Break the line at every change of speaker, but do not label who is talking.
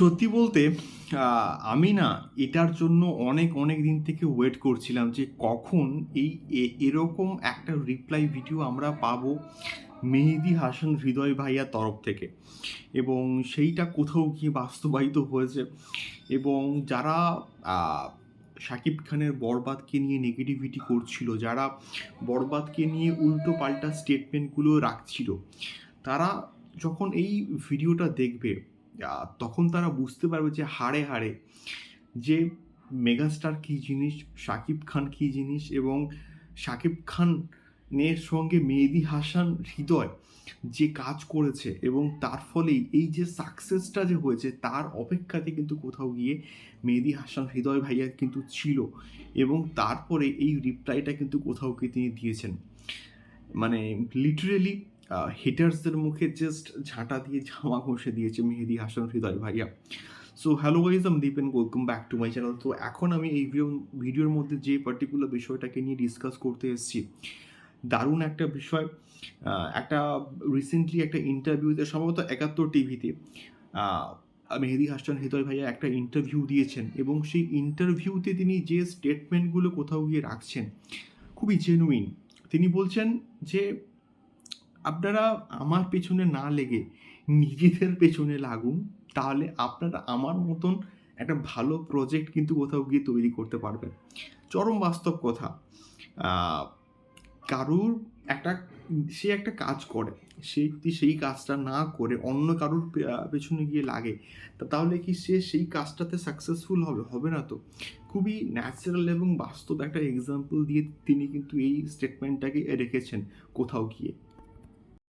সত্যি বলতে আমি না এটার জন্য অনেক অনেক দিন থেকে ওয়েট করছিলাম যে কখন এই এরকম একটা রিপ্লাই ভিডিও আমরা পাবো মেহেদি হাসান হৃদয় ভাইয়ার তরফ থেকে। এবং সেইটা কোথাও গিয়ে বাস্তবায়িত হয়েছে। এবং যারা শাকিব খানের বরবাদকে নিয়ে নেগেটিভিটি করছিল, যারা বরবাদকে নিয়ে উল্টো পাল্টা স্টেটমেন্টগুলো রাখছিল, তারা যখন এই ভিডিওটা দেখবে তখন তারা বুঝতে পারবে যে হাড়ে হাড়ে যে মেগাস্টার কী জিনিস শাকিব খান কী জিনিস এবং শাকিব খানের সঙ্গে মেহেদি হাসান হৃদয় যে কাজ করেছে এবং তার ফলেই এই যে সাকসেসটা যে হয়েছে, তার অপেক্ষাতে কিন্তু কোথাও গিয়ে মেহেদি হাসান হৃদয় ভাইয়া কিন্তু ছিল এবং তারপরে এই রিপ্লাইটা কিন্তু কোথাও গিয়ে তিনি দিয়েছেন। মানে লিটারেলি হেটার্সদের মুখে জাস্ট ঝাঁটা দিয়ে জামা ঘষে দিয়েছে মেহেদি হাসান হৃদয় ভাইয়া। So hello guys am Deep and welcome back to my channel তো এখন আমি এই ভিডিও ভিডিওর মধ্যে যে পার্টিকুলার বিষয়টাকে নিয়ে ডিসকাস করতে এসেছি, দারুণ একটা বিষয়। একটা রিসেন্টলি একটা ইন্টারভিউতে সম্ভবত একাত্তর টিভিতে মেহেদি হাসান হৃদয় ভাইয়া একটা ইন্টারভিউ দিয়েছেন এবং সেই ইন্টারভিউতে তিনি যে স্টেটমেন্টগুলো কোথাও গিয়ে রাখছেন, খুবই জেনুইন তিনি বলছেন যে আপনারা আমার পেছনে না লেগে নিজেদের পেছনে লাগুন, তাহলে আপনারা আমার মতন একটা ভালো প্রজেক্ট কিন্তু কোথাও গিয়ে তৈরি করতে পারবেন। চরম বাস্তব কথা। কারুর একটা, সে একটা কাজ করে, সে যদি সেই কাজটা না করে, অন্য কারুর পেছনে গিয়ে লাগে তাহলে কি সে সেই কাজটাতে সাকসেসফুল হবে? হবে না তো। খুবই ন্যাচারাল এবং বাস্তব একটা এক্সাম্পল দিয়ে তিনি কিন্তু এই স্টেটমেন্টটাকে রেখেছেন কোথাও গিয়ে।